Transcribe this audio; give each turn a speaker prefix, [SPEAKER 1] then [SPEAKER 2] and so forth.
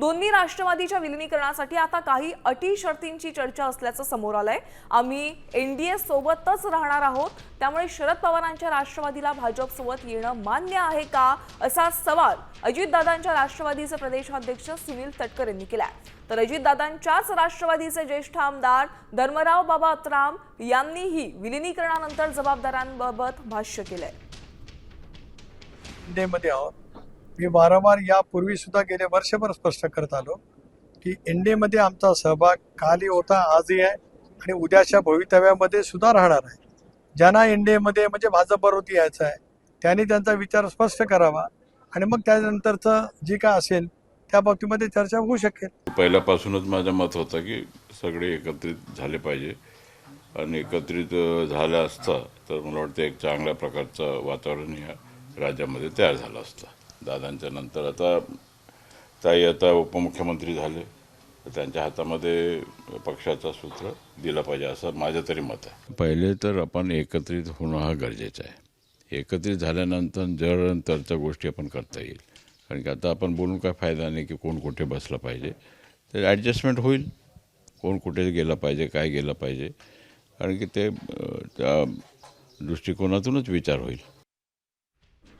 [SPEAKER 1] दोन्ही राष्ट्रवादीच्या विलिनीकरणासाठी आता काही अटी शर्तींची चर्चा असल्याचं समोर आलंय. आम्ही एनडीए सोबतच राहणार आहोत. त्यामुळे शरद पवारांच्या राष्ट्रवादीला भाजप सोबत येणं मान्य आहे का? असा सवाल अजितदादांच्या राष्ट्रवादीचे प्रदेशाध्यक्ष सुनील तटकर यांनी केलाय. तर अजितदादांच्याच राष्ट्रवादीचे ज्येष्ठ आमदार धर्मराव बाबा अत्राम यांनीही विलिनीकरणानंतर जबाबदारांबाबत भाष्य केलंय.
[SPEAKER 2] आहोत मी वारंवार यापूर्वी सुद्धा गेले वर्षभर स्पष्ट करत आलो की इंडियामध्ये आमचा सहभाग कालही होता आजही आहे आणि उद्याच्या भवितव्यामध्ये सुद्धा राहणार आहे. ज्यांना इंडियामध्ये म्हणजे भाजपवरती यायचं आहे त्यांनी त्यांचा विचार स्पष्ट करावा आणि मग त्यानंतरचं जे काय असेल त्या बाबतीमध्ये चर्चा होऊ शकेल.
[SPEAKER 3] पहिल्यापासूनच माझं मत होतं की सगळे एकत्रित झाले पाहिजे आणि एकत्रित झालं असतं तर मला वाटतं एक चांगल्या प्रकारचं वातावरण या राज्यामध्ये तयार झालं असतं. दादांच्या नंतर. आता ताई आता उपमुख्यमंत्री झाले. तर त्यांच्या हातामध्ये पक्षाचा सूत्र दिला पाहिजे असं माझं तरी मत आहे. पहिले तर आपण एकत्रित होणं हा गरजेचं आहे. एकत्रित झाल्यानंतर जर तरच्या गोष्टी आपण करता येईल. कारण की आता आपण बोलून काय फायदा नाही की कोण कुठे बसलं पाहिजे. तर ॲडजस्टमेंट होईल. कोण कुठे गेलं पाहिजे काय गेलं पाहिजे. कारण की ते त्या दृष्टिकोनातूनच विचार होईल.